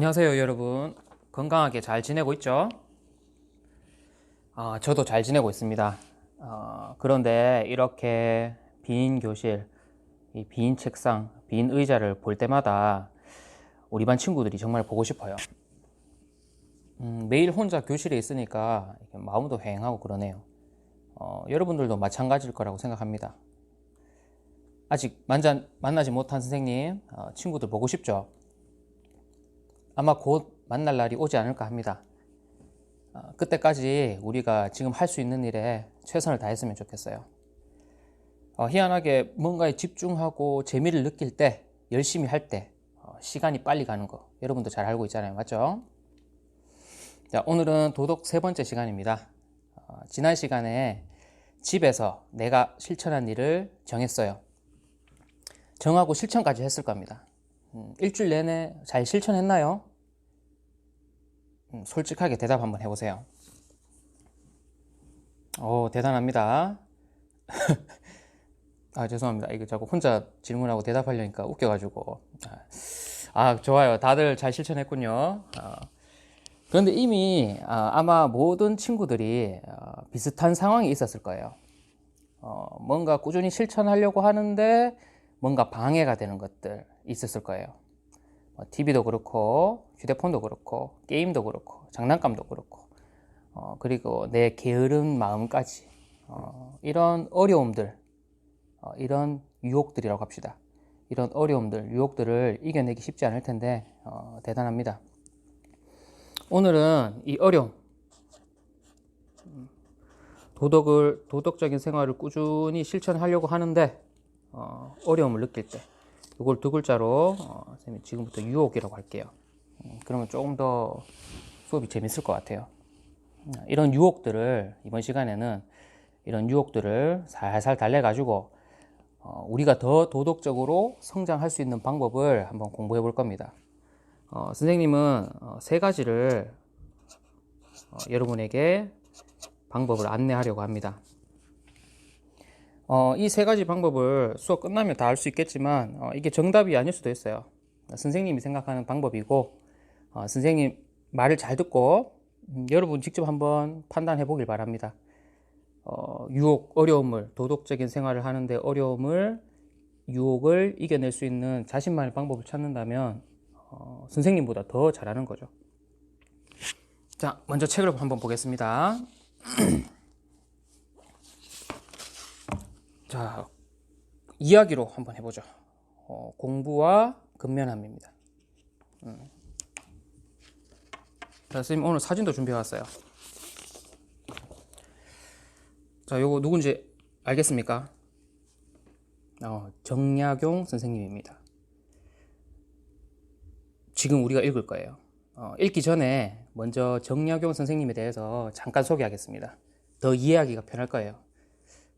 안녕하세요, 여러분. 건강하게 잘 지내고 있죠? 아, 저도 잘 지내고 있습니다. 어, 그런데 이렇게 빈 교실, 이빈 책상, 빈 의자를 볼 때마다 우리 반 친구들이 정말 보고 싶어요. 음, 매일 혼자 교실에 있으니까 마음도 휑하고 그러네요. 어, 여러분들도 마찬가지일 거라고 생각합니다. 아직 만자, 만나지 못한 선생님, 어, 친구들 보고 싶죠? 아마 곧 만날 날이 오지 않을까 합니다. 어, 그때까지 우리가 지금 할 수 있는 일에 최선을 다했으면 좋겠어요. 어, 희한하게 뭔가에 집중하고 재미를 느낄 때, 열심히 할 때, 어, 시간이 빨리 가는 거 여러분도 잘 알고 있잖아요. 맞죠? 자, 오늘은 도덕 세 번째 시간입니다. 어, 지난 시간에 집에서 내가 실천한 일을 정했어요. 정하고 실천까지 했을 겁니다. 음, 일주일 내내 잘 실천했나요? 음, 솔직하게 대답 한번 해보세요. 오, 대단합니다. 아, 죄송합니다. 이거 자꾸 혼자 질문하고 대답하려니까 웃겨가지고. 아, 아, 좋아요. 다들 잘 실천했군요. 아, 그런데 이미 아, 마 모든 친구들이 어, 비슷한 상황이 있었을 거예요. 어, 뭔가 꾸준히 실천하려고 하는데 뭔가 방해가 되는 것들 있었을 거예요. 뭐, TV도 그렇고, 휴대폰도 그렇고, 게임도 그렇고, 장난감도 그렇고, 어, 그리고 내 게으른 마음까지, 어, 이런 어려움들, 어, 이런 유혹들이라고 합시다. 이런 어려움들, 유혹들을 이겨내기 쉽지 않을 텐데, 어, 대단합니다. 오늘은 이 어려움, 음, 도덕을, 도덕적인 생활을 꾸준히 실천하려고 하는데, 어, 어려움을 느낄 때, 이걸 두 글자로 어, 선생님이 지금부터 유혹이라고 할게요. 음, 그러면 조금 더 수업이 재밌을 것 같아요. 음, 이런 유혹들을 이번 시간에는 이런 유혹들을 살살 달래가지고 어, 우리가 더 도덕적으로 성장할 수 있는 방법을 한번 공부해 볼 겁니다. 어, 선생님은 어, 세 가지를 어, 여러분에게 방법을 안내하려고 합니다. 어, 이 세 가지 방법을 수업 끝나면 다 알 수 있겠지만 어, 이게 정답이 아닐 수도 있어요. 선생님이 생각하는 방법이고 어, 선생님 말을 잘 듣고 음, 여러분 직접 한번 판단해 보길 바랍니다. 어, 유혹, 어려움을 도덕적인 생활을 하는데 어려움을 유혹을 이겨낼 수 있는 자신만의 방법을 찾는다면 어, 선생님보다 더 잘하는 거죠. 자, 먼저 책을 한번 보겠습니다. 자, 이야기로 한번 해보죠. 어, 공부와 근면함입니다. 음. 자, 선생님 오늘 사진도 준비해 왔어요. 자, 요거 누군지 알겠습니까? 어, 정약용 선생님입니다. 지금 우리가 읽을 거예요. 어, 읽기 전에 먼저 정약용 선생님에 대해서 잠깐 소개하겠습니다. 더 이해하기가 편할 거예요.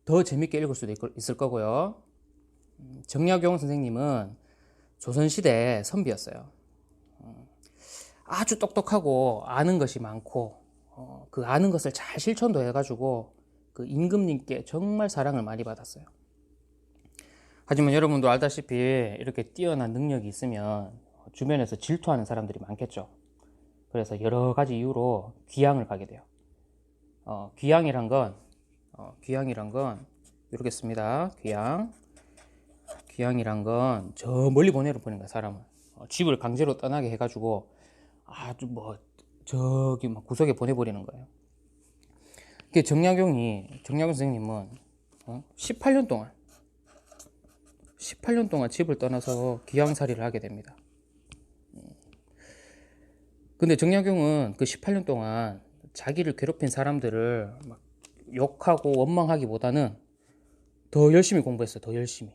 더 재밌게 읽을 수도 있을 거고요. 음, 정약용 선생님은 조선시대 선비였어요. 음, 아주 똑똑하고 아는 것이 많고 어, 그 아는 것을 잘 실천도 해가지고 그 임금님께 정말 사랑을 많이 받았어요. 하지만 여러분도 알다시피 이렇게 뛰어난 능력이 있으면 주변에서 질투하는 사람들이 많겠죠. 그래서 여러 가지 이유로 귀양을 가게 돼요. 어, 귀양이란 건 어, 귀향이란 건 이렇게 씁니다. 귀향. 귀향이란 건 저 멀리 보내러 보낸 거야 사람을. 어, 집을 강제로 떠나게 해가지고 아주 뭐 저기 막 구석에 보내버리는 거예요. 그 정약용이 정약용 선생님은 어? 18년 동안 18년 동안 집을 떠나서 귀향살이를 하게 됩니다. 음. 근데 정약용은 그 18년 동안 자기를 괴롭힌 사람들을 막 욕하고 원망하기보다는 더 열심히 공부했어요. 더 열심히.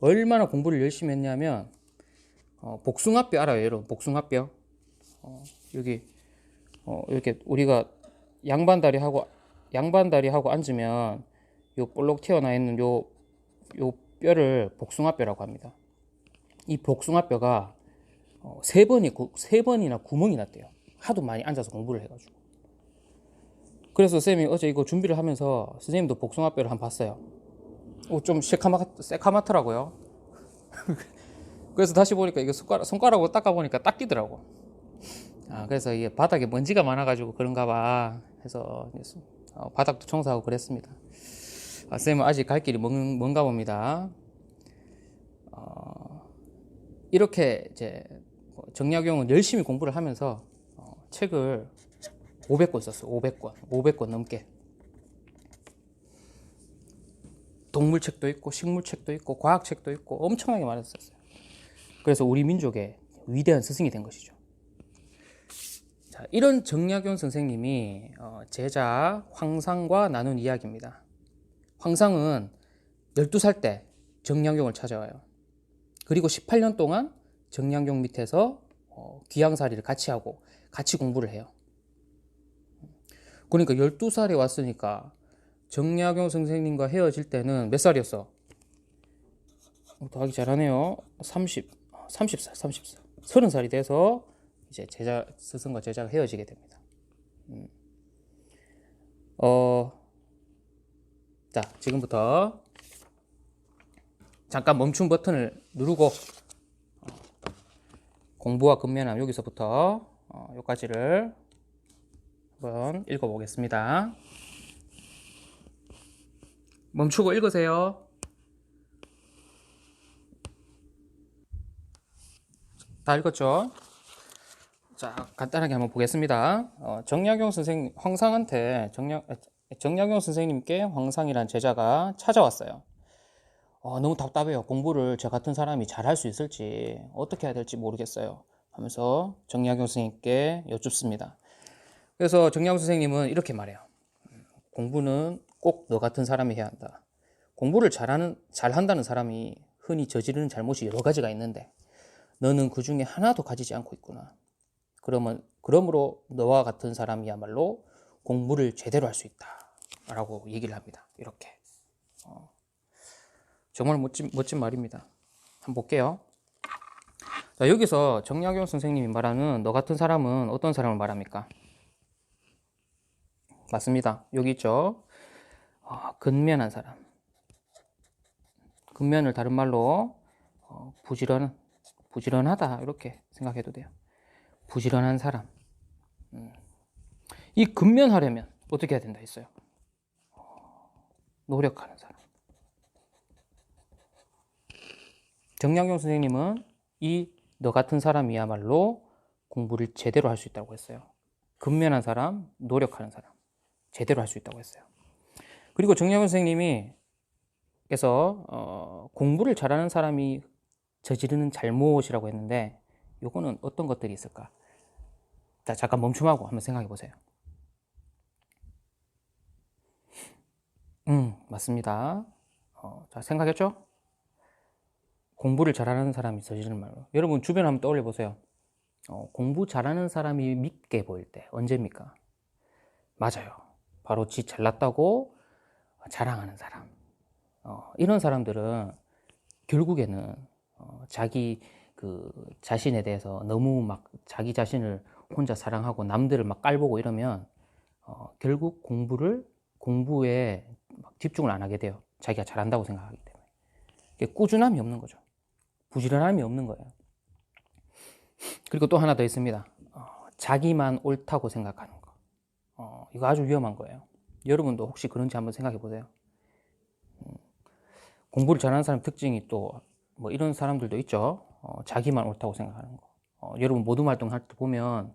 얼마나 공부를 열심히 했냐면 어, 복숭아뼈 알아요, 여러분? 복숭아뼈. 어, 여기 어, 이렇게 우리가 양반다리 하고 양반다리 하고 앉으면 요 볼록 튀어나 있는 요 요 뼈를 복숭아뼈라고 합니다. 이 복숭아뼈가 어, 세 번이 세 번이나 구멍이 났대요. 하도 많이 앉아서 공부를 해가지고. 그래서 쌤이 어제 이거 준비를 하면서 선생님도 복숭아뼈를 한 번 봤어요. 오, 좀 새카마, 새카맣더라고요. 그래서 다시 보니까 이게 손가락, 손가락으로 닦아보니까 딱 끼더라고. 아, 그래서 이게 바닥에 먼지가 많아가지고 그런가 봐. 해서 어, 바닥도 청소하고 그랬습니다. 아, 쌤은 아직 갈 길이 먼, 먼가 봅니다. 어, 이렇게 이제 뭐 정약용은 열심히 공부를 하면서 어, 책을 500권 썼어요. 500권. 500권 넘게. 동물책도 있고 식물책도 있고 과학책도 있고 엄청나게 많이 썼어요. 그래서 우리 민족의 위대한 스승이 된 것이죠. 자, 이런 정약용 선생님이 어, 제자 황상과 나눈 이야기입니다. 황상은 12살 때 정약용을 찾아와요. 그리고 18년 동안 정약용 밑에서 어, 귀양살이를 같이 하고 같이 공부를 해요. 그러니까 12살에 왔으니까 정약용 선생님과 헤어질 때는 몇 살이었어? 어, 더하기 잘하네요. 30, 30살, 30살. 30살이 돼서 이제 제자, 스승과 제자가 헤어지게 됩니다. 음. 어, 자, 지금부터 잠깐 멈춤 버튼을 누르고 어, 공부와 근면함 여기서부터 어, 여기까지를 한번 읽어보겠습니다. 멈추고 읽으세요. 다 읽었죠? 자, 간단하게 한번 보겠습니다. 어, 정약용 선생 황상한테 정약 정약용 선생님께 황상이란 제자가 찾아왔어요. 어, 너무 답답해요. 공부를 저 같은 사람이 잘 할 수 있을지 어떻게 해야 될지 모르겠어요. 하면서 정약용 선생님께 여쭙습니다. 그래서 정약용 선생님은 이렇게 말해요. 공부는 꼭 너 같은 사람이 해야 한다. 공부를 잘하는 잘한다는 사람이 흔히 저지르는 잘못이 여러 가지가 있는데 너는 그 중에 하나도 가지지 않고 있구나. 그러면 그러므로 너와 같은 사람이야말로 공부를 제대로 할 수 있다라고 얘기를 합니다. 이렇게 어, 정말 멋진 멋진 말입니다. 한번 볼게요. 자, 여기서 정약용 선생님이 말하는 너 같은 사람은 어떤 사람을 말합니까? 맞습니다. 여기 있죠. 어, 근면한 사람. 근면을 다른 말로 어, 부지런 부지런하다 이렇게 생각해도 돼요. 부지런한 사람. 음. 이 근면하려면 어떻게 해야 된다 했어요? 어, 노력하는 사람. 정량용 선생님은 이 너 같은 사람이야말로 공부를 제대로 할 수 있다고 했어요. 근면한 사람, 노력하는 사람. 제대로 할 수 있다고 했어요. 그리고 정량용 선생님이 그래서 어, 공부를 잘하는 사람이 저지르는 잘못이라고 했는데 요거는 어떤 것들이 있을까? 자, 잠깐 멈춤하고 한번 생각해 보세요. 음, 맞습니다. 어, 자, 생각했죠? 공부를 잘하는 사람이 저지르는 말. 여러분 주변 한번 떠올려 보세요. 어, 공부 잘하는 사람이 믿게 보일 때 언제입니까? 맞아요. 바로 지 잘났다고 자랑하는 사람. 어, 이런 사람들은 결국에는 어, 자기 그 자신에 대해서 너무 막 자기 자신을 혼자 사랑하고 남들을 막 깔보고 이러면 어, 결국 공부를 공부에 막 집중을 안 하게 돼요. 자기가 잘한다고 생각하기 때문에 꾸준함이 없는 거죠. 부지런함이 없는 거예요. 그리고 또 하나 더 있습니다. 어, 자기만 옳다고 생각하는 거. 어, 이거 아주 위험한 거예요. 여러분도 혹시 그런지 한번 생각해 보세요. 음, 공부를 잘하는 사람 특징이 또 뭐 이런 사람들도 있죠. 어, 자기만 옳다고 생각하는 거. 어, 여러분 모든 활동 할 때 보면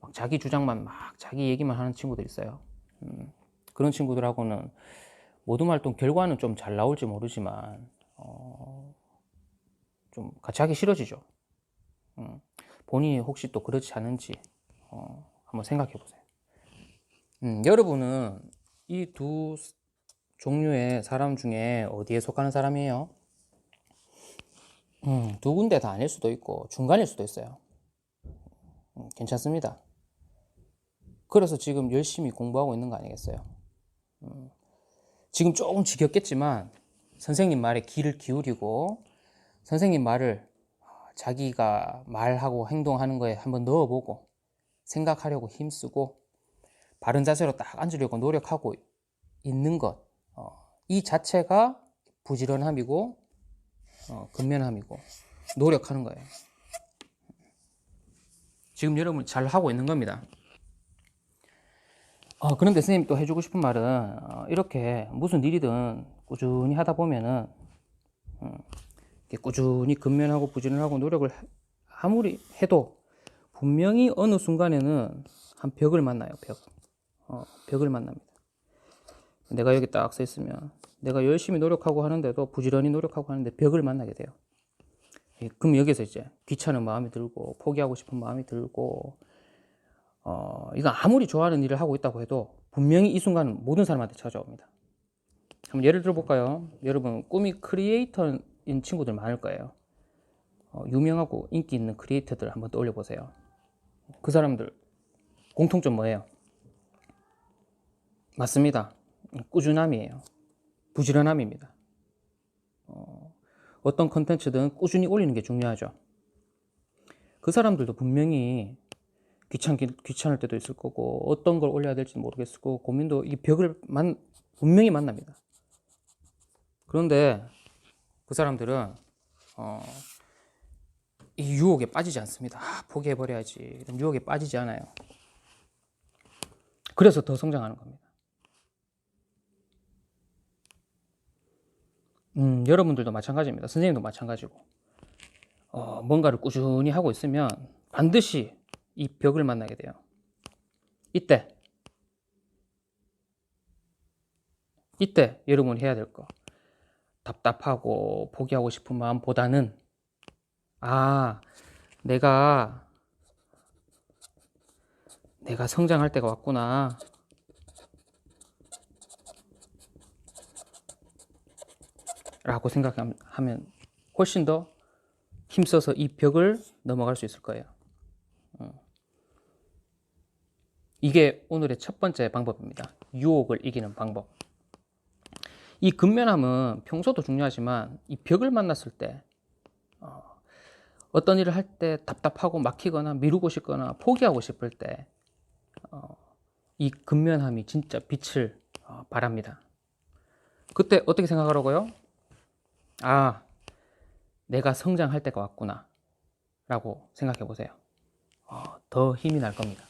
막 자기 주장만 막 자기 얘기만 하는 친구들 있어요. 음, 그런 친구들하고는 모든 활동 결과는 좀 잘 나올지 모르지만 어, 좀 같이 하기 싫어지죠. 음, 본인이 혹시 또 그렇지 않은지 어, 한번 생각해 보세요. 음, 여러분은 이 두 종류의 사람 중에 어디에 속하는 사람이에요? 음, 두 군데 다 아닐 수도 있고 중간일 수도 있어요. 음, 괜찮습니다. 그래서 지금 열심히 공부하고 있는 거 아니겠어요? 음, 지금 조금 지겹겠지만 선생님 말에 귀를 기울이고 선생님 말을 자기가 말하고 행동하는 거에 한번 넣어보고 생각하려고 힘쓰고 바른 자세로 딱 앉으려고 노력하고 있는 것, 어, 이 자체가 부지런함이고 어, 근면함이고 노력하는 거예요. 지금 여러분 잘 하고 있는 겁니다. 어, 그런데 선생님 또 해주고 싶은 말은 어, 이렇게 무슨 일이든 꾸준히 하다 보면은 음, 꾸준히 근면하고 부지런하고 노력을 하- 아무리 해도 분명히 어느 순간에는 한 벽을 만나요. 벽. 어, 벽을 만납니다. 내가 여기 딱 서 있으면 내가 열심히 노력하고 하는데도 부지런히 노력하고 하는데 벽을 만나게 돼요. 예, 그럼 여기서 이제 귀찮은 마음이 들고 포기하고 싶은 마음이 들고 어, 이거 아무리 좋아하는 일을 하고 있다고 해도 분명히 이 순간은 모든 사람한테 찾아옵니다. 한번 예를 들어 볼까요? 여러분 꿈이 크리에이터인 친구들 많을 거예요. 어, 유명하고 인기 있는 크리에이터들 한번 떠올려 보세요. 그 사람들 공통점 뭐예요? 맞습니다. 꾸준함이에요. 부지런함입니다. 어, 어떤 컨텐츠든 꾸준히 올리는 게 중요하죠. 그 사람들도 분명히 귀찮긴 귀찮을 때도 있을 거고 어떤 걸 올려야 될지 모르겠을 거고 고민도 이 벽을 만 분명히 만납니다. 그런데 그 사람들은 어, 이 유혹에 빠지지 않습니다. 아, 포기해 버려야지 이런 유혹에 빠지지 않아요. 그래서 더 성장하는 겁니다. 음, 여러분들도 마찬가지입니다. 선생님도 마찬가지고 어, 뭔가를 꾸준히 하고 있으면 반드시 이 벽을 만나게 돼요. 이때 이때 여러분이 해야 될 거 답답하고 포기하고 싶은 마음보다는 아 내가 내가 성장할 때가 왔구나 라고 생각하면 훨씬 더 힘써서 이 벽을 넘어갈 수 있을 거예요. 어. 이게 오늘의 첫 번째 방법입니다. 유혹을 이기는 방법. 이 근면함은 평소도 중요하지만 이 벽을 만났을 때 어, 어떤 일을 할 때 답답하고 막히거나 미루고 싶거나 포기하고 싶을 때 어, 이 근면함이 진짜 빛을 어, 발합니다. 그때 어떻게 생각하라고요? 아, 내가 성장할 때가 왔구나. 라고 생각해 보세요. 어, 더 힘이 날 겁니다.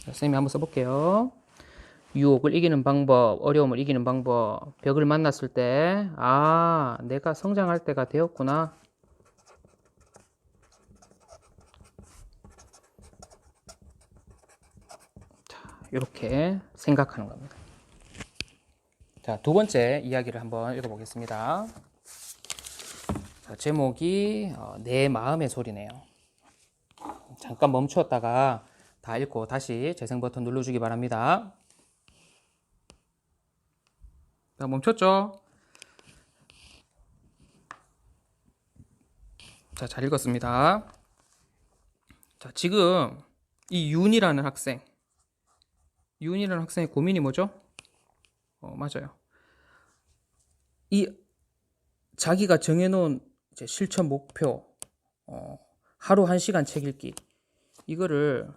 자, 선생님이 한번 써볼게요. 유혹을 이기는 방법, 어려움을 이기는 방법, 벽을 만났을 때, 아, 내가 성장할 때가 되었구나. 자, 이렇게 생각하는 겁니다. 자, 두 번째 이야기를 한번 읽어보겠습니다. 자, 제목이 어, 내 마음의 소리네요. 잠깐 멈추었다가 다 읽고 다시 재생 버튼 눌러주기 바랍니다. 자, 멈췄죠? 자, 잘 읽었습니다. 자, 지금 이 윤이라는 학생, 윤이라는 학생의 고민이 뭐죠? 어, 맞아요. 이 자기가 정해놓은 실천 목표, 어, 하루 한 시간 책 읽기, 이거를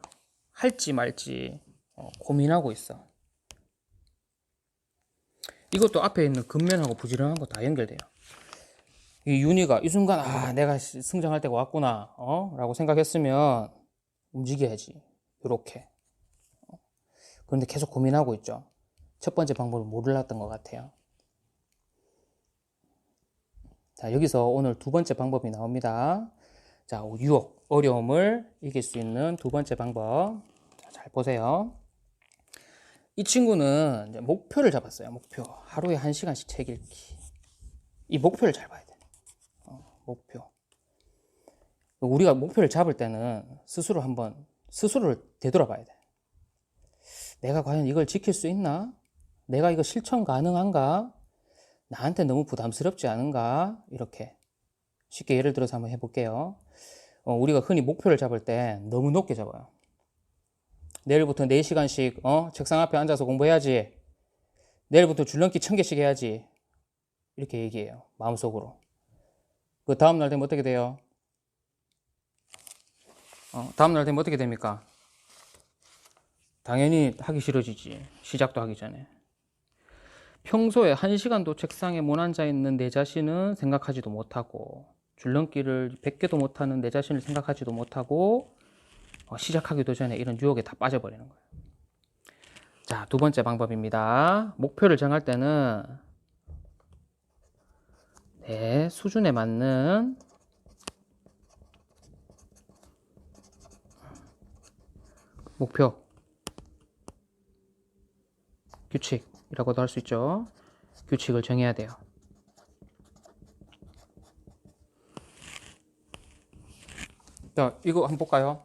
할지 말지 어, 고민하고 있어. 이것도 앞에 있는 근면하고 부지런한 거 다 연결돼요. 이 윤희가 이 순간 아 내가 시- 성장할 때가 왔구나 어? 라고 생각했으면 움직여야지 요렇게 어. 그런데 계속 고민하고 있죠 첫 번째 방법을 몰랐던 것 같아요. 자 여기서 오늘 두 번째 방법이 나옵니다. 자 유혹 어려움을 이길 수 있는 두 번째 방법. 자, 잘 보세요. 이 친구는 목표를 잡았어요 목표. 하루에 한 시간씩 책 읽기. 이 목표를 잘 봐야 돼. 어, 목표. 우리가 목표를 잡을 때는 스스로 한번 스스로를 되돌아봐야 돼. 내가 과연 이걸 지킬 수 있나 내가 이거 실천 가능한가? 나한테 너무 부담스럽지 않은가? 이렇게 쉽게 예를 들어서 한번 해볼게요. 어, 우리가 흔히 목표를 잡을 때 너무 높게 잡아요. 내일부터 4시간씩 어? 책상 앞에 앉아서 공부해야지. 내일부터 줄넘기 1000개씩 해야지. 이렇게 얘기해요 마음속으로. 그 다음날 되면 어떻게 돼요? 어, 다음날 되면 어떻게 됩니까? 당연히 하기 싫어지지. 시작도 하기 전에 평소에 한 시간도 책상에 못 앉아 있는 내 자신은 생각하지도 못하고 줄넘기를 100개도 못하는 내 자신을 생각하지도 못하고 어, 시작하기도 전에 이런 유혹에 다 빠져버리는 거예요. 자, 두 번째 방법입니다. 목표를 정할 때는 내 수준에 맞는 목표, 규칙 이라고도 할 수 있죠. 규칙을 정해야 돼요. 자, 이거 한번 볼까요?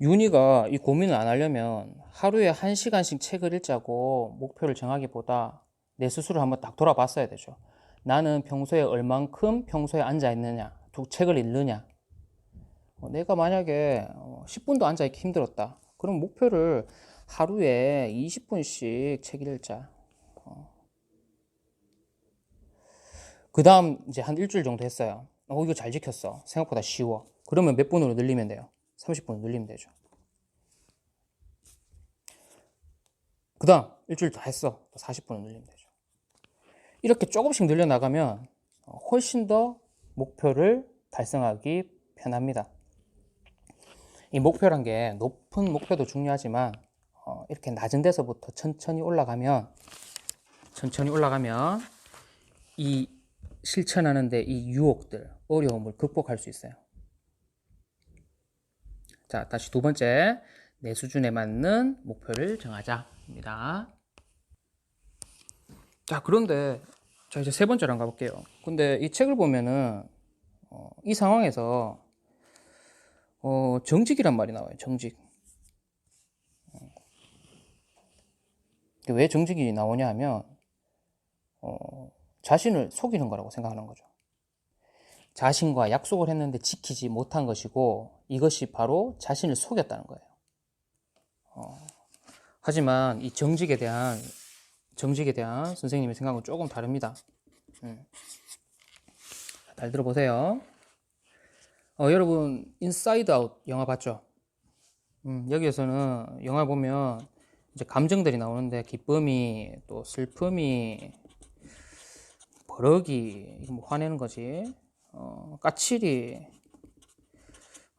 윤희가 이 고민을 안 하려면 하루에 한 시간씩 책을 읽자고 목표를 정하기보다 내 스스로 한번 딱 돌아봤어야 되죠. 나는 평소에 얼만큼 평소에 앉아 있느냐, 두 책을 읽느냐. 어, 내가 만약에 어, 10분도 앉아 있기 힘들었다. 그럼 목표를 하루에 20분씩 책 읽자. 그 다음 이제 한 일주일 정도 했어요. 어, 이거 잘 지켰어. 생각보다 쉬워. 그러면 몇 분으로 늘리면 돼요? 30분으로 늘리면 되죠. 그 다음 일주일 다 했어. 40분으로 늘리면 되죠. 이렇게 조금씩 늘려나가면 어, 훨씬 더 목표를 달성하기 편합니다. 이 목표란 게 높은 목표도 중요하지만 어, 이렇게 낮은 데서부터 천천히 올라가면 천천히 올라가면 이 실천하는데 이 유혹들, 어려움을 극복할 수 있어요. 자, 다시 두 번째. 내 수준에 맞는 목표를 정하자입니다. 자, 그런데 자, 이제 세 번째로 한번 가볼게요. 근데 이 책을 보면은 어, 이 상황에서 어, 정직이란 말이 나와요. 정직. 왜 정직이 나오냐 하면 어, 자신을 속이는 거라고 생각하는 거죠. 자신과 약속을 했는데 지키지 못한 것이고 이것이 바로 자신을 속였다는 거예요. 어, 하지만 이 정직에 대한 정직에 대한 선생님의 생각은 조금 다릅니다. 음. 잘 들어보세요. 어, 여러분 인사이드 아웃 영화 봤죠? 음, 여기에서는 영화 보면 이제 감정들이 나오는데 기쁨이 또 슬픔이 버럭이 뭐 화내는 거지 어, 까칠이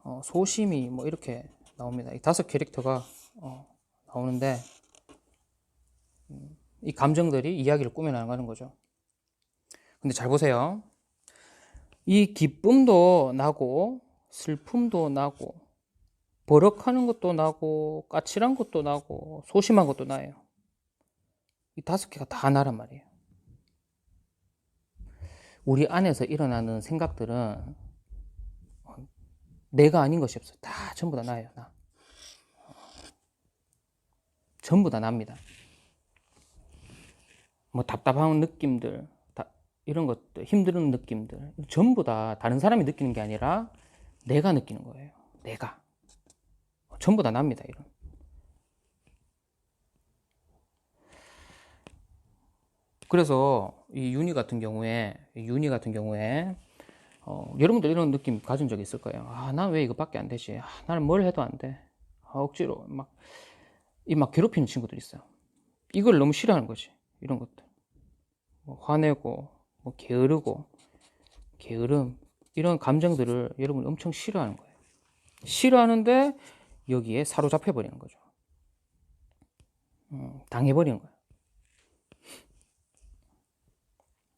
어, 소심이 뭐 이렇게 나옵니다. 이 다섯 캐릭터가 어, 나오는데 음, 이 감정들이 이야기를 꾸며나가는 거죠. 근데 잘 보세요. 이 기쁨도 나고 슬픔도 나고 버럭하는 것도 나고 까칠한 것도 나고 소심한 것도 나요. 이 다섯 개가 다 나란 말이에요. 우리 안에서 일어나는 생각들은 내가 아닌 것이 없어요. 다 전부 다 나예요. 나. 전부 다 납니다. 뭐 답답한 느낌들, 다 이런 것들, 힘든 느낌들 전부 다 다른 사람이 느끼는 게 아니라 내가 느끼는 거예요. 내가 전부 다 납니다. 이런. 그래서 이 윤희 같은 경우에 윤희 같은 경우에 어, 여러분들 이런 느낌 가진 적 있을 거예요. 아, 난 왜 이거밖에 안 되지? 아, 나는 뭘 해도 안 돼. 아, 억지로 막 이 막 괴롭히는 친구들 있어요. 이걸 너무 싫어하는 거지. 이런 것들. 뭐 화내고, 뭐 게으르고, 게으름 이런 감정들을 여러분이 엄청 싫어하는 거예요. 싫어하는데 여기에 사로잡혀 버리는 거죠. 음, 당해버리는 거예요.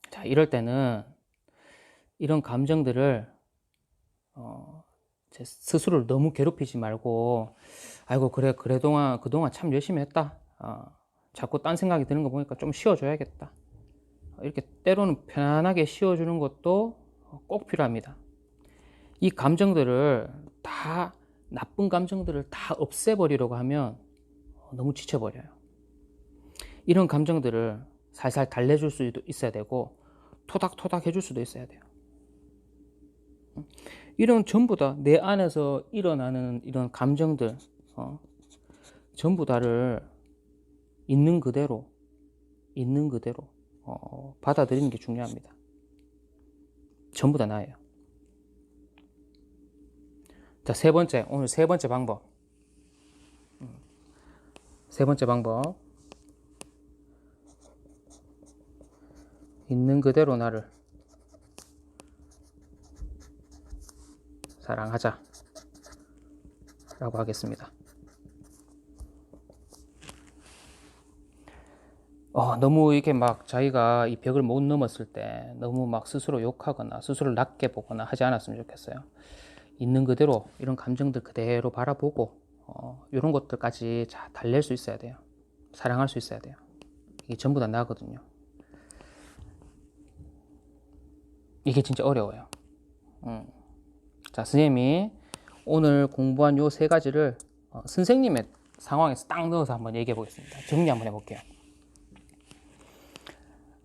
자, 이럴 때는 이런 감정들을 어, 제 스스로를 너무 괴롭히지 말고 아이고 그래 그래동안 그동안 참 열심히 했다. 어, 자꾸 딴 생각이 드는 거 보니까 좀 쉬어줘야겠다. 이렇게 때로는 편안하게 쉬어주는 것도 꼭 필요합니다. 이 감정들을 다 나쁜 감정들을 다 없애버리려고 하면 너무 지쳐버려요. 이런 감정들을 살살 달래줄 수도 있어야 되고 토닥토닥 해줄 수도 있어야 돼요. 이런 전부 다 내 안에서 일어나는 이런 감정들, 어, 전부 다를 있는 그대로, 있는 그대로 어, 받아들이는 게 중요합니다. 전부 다 나예요. 자, 세 번째, 오늘 세 번째 방법. 음. 세 번째 방법. 있는 그대로 나를 사랑하자. 라고 하겠습니다. 어, 너무 이렇게 막 자기가 이 벽을 못 넘었을 때 너무 막 스스로 욕하거나 스스로 낮게 보거나 하지 않았으면 좋겠어요. 있는 그대로 이런 감정들 그대로 바라보고 어, 이런 것들까지 잘 달랠 수 있어야 돼요. 사랑할 수 있어야 돼요. 이게 전부 다 나거든요. 이게 진짜 어려워요. 음. 자, 선생님이 오늘 공부한 요 세 가지를 어, 선생님의 상황에서 딱 넣어서 한번 얘기해 보겠습니다. 정리 한번 해볼게요.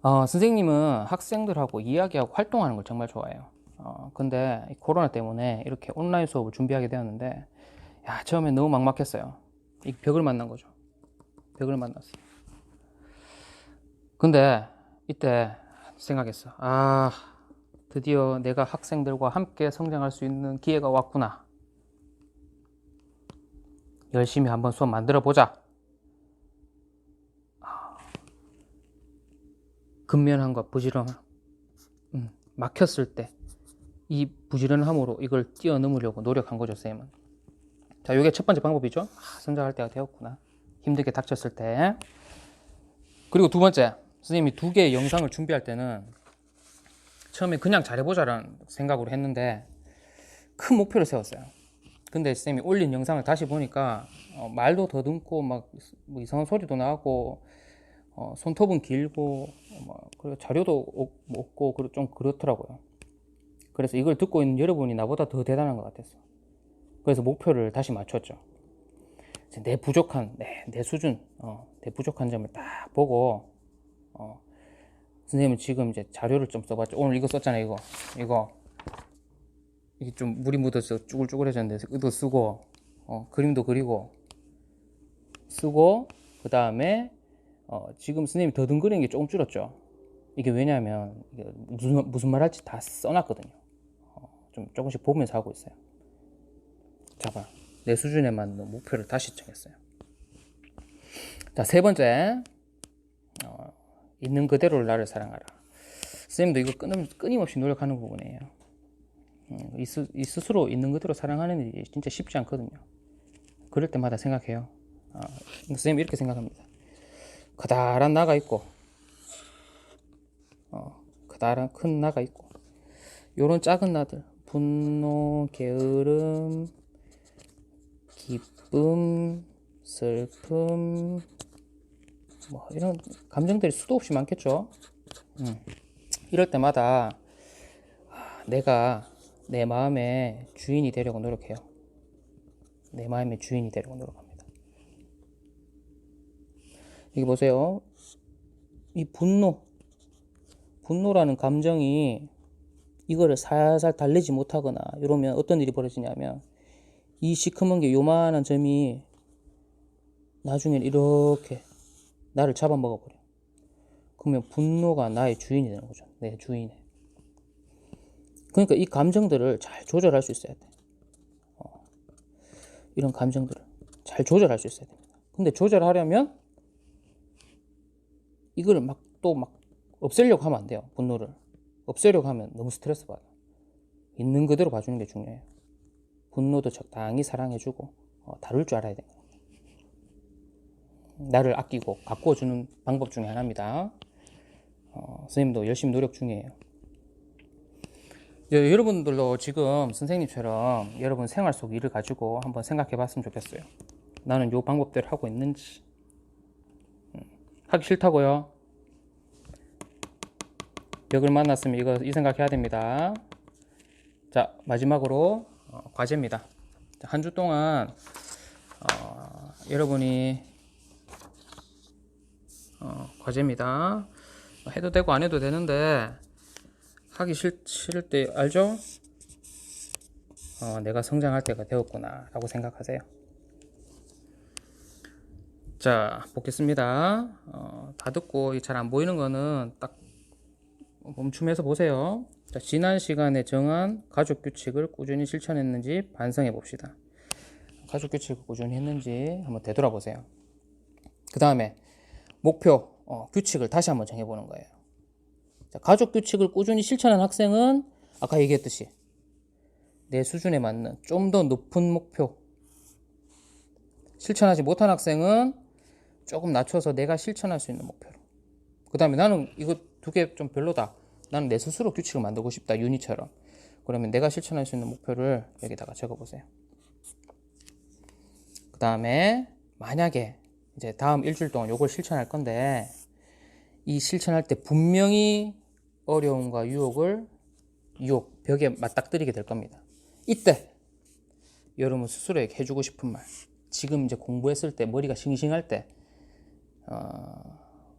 어, 선생님은 학생들하고 이야기하고 활동하는 걸 정말 좋아해요. 어, 근데 이 코로나 때문에 이렇게 온라인 수업을 준비하게 되었는데, 야, 처음에 너무 막막했어요. 이 벽을 만난 거죠. 벽을 만났어. 근데 이때 생각했어. 아, 드디어 내가 학생들과 함께 성장할 수 있는 기회가 왔구나. 열심히 한번 수업 만들어 보자. 근면함과 부지런함. 음, 막혔을 때 이 부지런함으로 이걸 뛰어넘으려고 노력한 거죠, 쌤은. 자, 이게 첫 번째 방법이죠. 아, 성장할 때가 되었구나. 힘들게 닥쳤을 때. 그리고 두 번째, 선생님이 두 개의 영상을 준비할 때는 처음에 그냥 잘해보자라는 생각으로 했는데 큰 목표를 세웠어요. 근데 선생님이 올린 영상을 다시 보니까 어, 말도 더듬고 막 뭐 이상한 소리도 나고 어, 손톱은 길고 어, 뭐, 그리고 자료도 없- 없고 그리고 좀 그렇더라고요. 그래서 이걸 듣고 있는 여러분이 나보다 더 대단한 것 같았어. 그래서 목표를 다시 맞췄죠. 내 부족한 내, 내 수준, 어, 내 부족한 점을 딱 보고 어, 선생님은 지금 이제 자료를 좀 써봤죠. 오늘 이거 썼잖아요. 이거 이거 이게 좀 물이 묻어서 쭈글쭈글해졌는데 이거 쓰고 어, 그림도 그리고 쓰고 그 다음에 어, 지금 선생님이 더듬거리는 게 조금 줄었죠. 이게 왜냐하면 이게 무슨 무슨 말 할지 다 써놨거든요. 어, 좀 조금씩 보면서 하고 있어요. 자봐, 내 수준에 맞는 목표를 다시 정했어요. 자, 세 번째, 어, 있는 그대로를 나를 사랑하라. 선생님도 이거 끊임, 끊임없이 노력하는 부분이에요. 음, 이, 스, 이 스스로 있는 그대로 사랑하는 일이 진짜 쉽지 않거든요. 그럴 때마다 생각해요. 어, 선생님 이렇게 생각합니다. 커다란 나가 있고, 어, 커다란 큰 나가 있고, 요런 작은 나들, 분노, 게으름, 기쁨, 슬픔, 뭐 이런 감정들이 수도 없이 많겠죠. 음. 이럴 때마다 아, 내가 내 마음의 주인이 되려고 노력해요. 내 마음의 주인이 되려고 노력합니다. 여기 보세요. 이 분노, 분노라는 감정이 이거를 살살 달래지 못하거나 이러면 어떤 일이 벌어지냐면 이 시커먼 게 요만한 점이 나중엔 이렇게 나를 잡아먹어 버려. 그러면 분노가 나의 주인이 되는 거죠. 내 주인이. 그러니까 이 감정들을 잘 조절할 수 있어야 돼. 어. 이런 감정들을 잘 조절할 수 있어야 됩니다. 근데 조절하려면 이걸 막 또막 없애려고 하면 안 돼요. 분노를. 없애려고 하면 너무 스트레스 받아. 있는 그대로 봐주는 게 중요해요. 분노도 적당히 사랑해주고 어, 다룰 줄 알아야 돼요. 나를 아끼고 가꾸어주는 방법 중에 하나입니다. 어, 선생님도 열심히 노력 중이에요. 여- 여러분들도 지금 선생님처럼 여러분 생활 속 일을 가지고 한번 생각해 봤으면 좋겠어요. 나는 요 방법대로 하고 있는지. 음, 하기 싫다고요? 벽을 만났으면 이거 이 생각해야 됩니다. 자, 마지막으로 어, 과제입니다. 한 주 동안 어, 여러분이 어, 과제입니다. 해도 되고 안 해도 되는데 하기 싫, 싫을 때 알죠? 어, 내가 성장할 때가 되었구나 라고 생각하세요. 자, 보겠습니다. 어, 다 듣고 잘 안 보이는 거는 딱 멈춤해서 보세요. 자, 지난 시간에 정한 가족 규칙을 꾸준히 실천했는지 반성해 봅시다. 가족 규칙을 꾸준히 했는지 한번 되돌아보세요. 그 다음에 목표, 어, 규칙을 다시 한번 정해보는 거예요. 자, 가족 규칙을 꾸준히 실천한 학생은 아까 얘기했듯이 내 수준에 맞는 좀 더 높은 목표 실천하지 못한 학생은 조금 낮춰서 내가 실천할 수 있는 목표로 그 다음에 나는 이거 두 개 좀 별로다 나는 내 스스로 규칙을 만들고 싶다 유니처럼 그러면 내가 실천할 수 있는 목표를 여기다가 적어보세요 그 다음에 만약에 이제 다음 일주일 동안 요걸 실천할 건데 이 실천할 때 분명히 어려움과 유혹을 유혹 벽에 맞닥뜨리게 될 겁니다. 이때 여러분 스스로에게 해주고 싶은 말. 지금 이제 공부했을 때 머리가 싱싱할 때, 어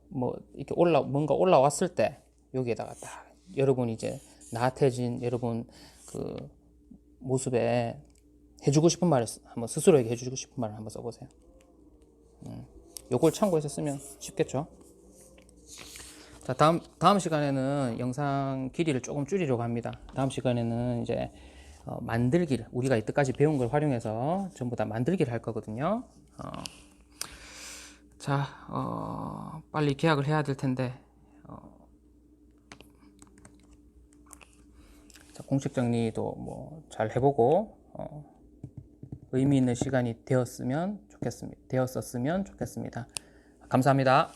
뭐 이렇게 올라 뭔가 올라왔을 때 여기에다가 딱 여러분 이제 나태해진 여러분 그 모습에 해주고 싶은 말을 쓰- 한번 스스로에게 해주고 싶은 말을 한번 써보세요. 음, 요걸 참고해서 쓰면 쉽겠죠? 자, 다음, 다음 시간에는 영상 길이를 조금 줄이려고 합니다. 다음 시간에는 이제 어, 만들기를, 우리가 이때까지 배운 걸 활용해서 전부 다 만들기를 할 거거든요. 어, 자, 어, 빨리 계약을 해야 될 텐데, 어, 자, 공식 정리도 뭐 잘 해보고, 어, 의미 있는 시간이 되었으면 좋겠습니다. 되었었으면 좋겠습니다. 감사합니다.